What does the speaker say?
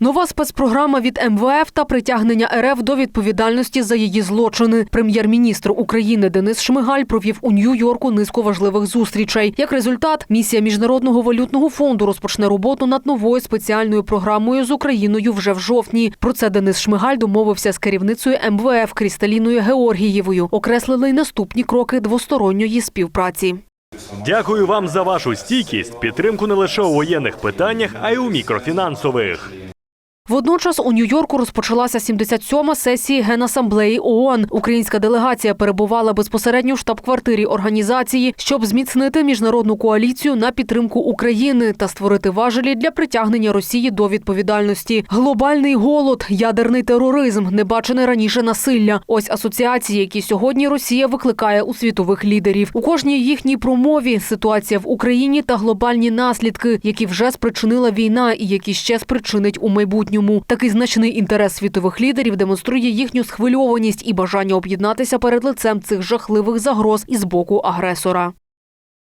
Нова спецпрограма від МВФ та притягнення РФ до відповідальності за її злочини. Прем'єр-міністр України Денис Шмигаль провів у Нью-Йорку низку важливих зустрічей. Як результат, місія Міжнародного валютного фонду розпочне роботу над новою спеціальною програмою з Україною вже в жовтні. Про це Денис Шмигаль домовився з керівницею МВФ Крісталіною Георгієвою. Окреслили й наступні кроки двосторонньої співпраці. Дякую вам за вашу стійкість, підтримку не лише у воєнних питаннях, а й у мікрофінансових. Водночас у Нью-Йорку розпочалася 77-ма сесія Генасамблеї ООН. Українська делегація перебувала безпосередньо в штаб-квартирі організації, щоб зміцнити міжнародну коаліцію на підтримку України та створити важелі для притягнення Росії до відповідальності. Глобальний голод, ядерний тероризм, небачене раніше насилля. Ось асоціації, які сьогодні Росія викликає у світових лідерів. У кожній їхній промові ситуація в Україні та глобальні наслідки, які вже спричинила війна і які ще спричинить у майбутньому. Такий значний інтерес світових лідерів демонструє їхню схвильованість і бажання об'єднатися перед лицем цих жахливих загроз із боку агресора.